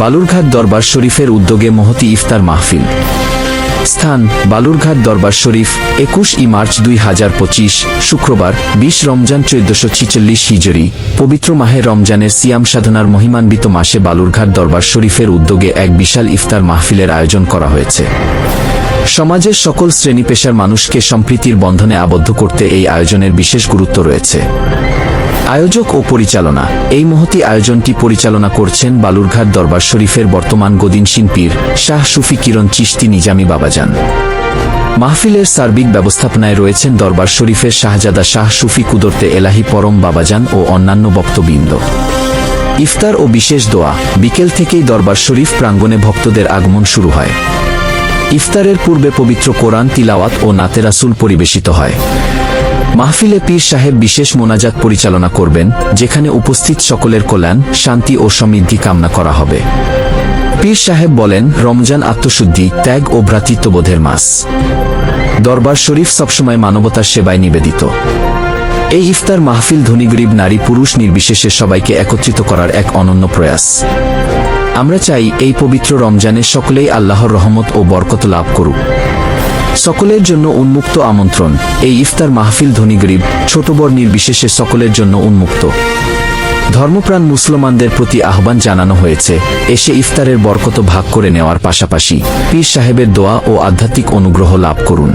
বালুরঘাট দরবার শরীফের উদ্যোগে মহতি ইফতার মাহফিল। স্থান, বালুরঘাট দরবার শরীফ, একুশ ই মার্চ দুই হাজার পঁচিশ, শুক্রবার, বিশ রমজান চোদ্দশো ছিচল্লিশ হিজরি। পবিত্র মাহে রমজানের সিয়াম সাধনার মহিমান্বিত মাসে বালুরঘাট দরবার শরীফের উদ্যোগে এক বিশাল ইফতার মাহফিলের আয়োজন করা হয়েছে। সমাজের সকল শ্রেণি পেশার মানুষকে সম্প্রীতির বন্ধনে আবদ্ধ করতে এই আয়োজনের বিশেষ গুরুত্ব রয়েছে। আয়োজক ও পরিচালনা। এই মহতি আয়োজনটি পরিচালনা করছেন বালুরঘাট দরবার শরীফের বর্তমান গদিনসীন পীর শাহ সুফি কিরণ চিশতি নিজামি বাবাজান। মাহফিলের সার্বিক ব্যবস্থাপনায় রয়েছেন দরবার শরীফের শাহজাদা শাহ সুফি কুদরতে এলাহি পরম বাবাজান ও অন্যান্য বক্তবৃন্দ ইফতার ও বিশেষ দোয়া। বিকেল থেকেই দরবার শরীফ প্রাঙ্গণে ভক্তদের আগমন শুরু হয়। ইফতারের পূর্বে পবিত্র কোরআন, তিলাওয়াত ও নাতেরাসুল পরিবেশিত হয়। মাহফিলে পীর সাহেব বিশেষ মোনাজাত পরিচালনা করবেন, যেখানে উপস্থিত সকলের কল্যাণ, শান্তি ও সমৃদ্ধি কামনা করা হবে। পীর সাহেব বলেন, রমজান আত্মশুদ্ধি, ত্যাগ ও ভ্রাতৃত্ববোধের মাস। দরবার শরীফ সবসময় মানবতার সেবায় নিবেদিত। এই ইফতার মাহফিল ধনী গরিব নারী পুরুষ নির্বিশেষে সবাইকে একত্রিত করার এক অনন্য প্রয়াস। আমরা চাই এই পবিত্র রমজানে সকলেই আল্লাহর রহমত ও বরকত লাভ করুক। সকলের জন্য উন্মুক্ত আমন্ত্রণ, এই ইফতার মাহফিল ধনী গরিব, ছোট বড় নির্বিশেষে সকলের জন্য উন্মুক্ত। ধর্মপ্রাণ মুসলমানদের প্রতি আহ্বান জানানো হয়েছে, এসে ইফতারের বরকত ভাগ করে নেওয়ার পাশাপাশি পীর সাহেবের দোয়া ও আধ্যাত্মিক অনুগ্রহ লাভ করুন।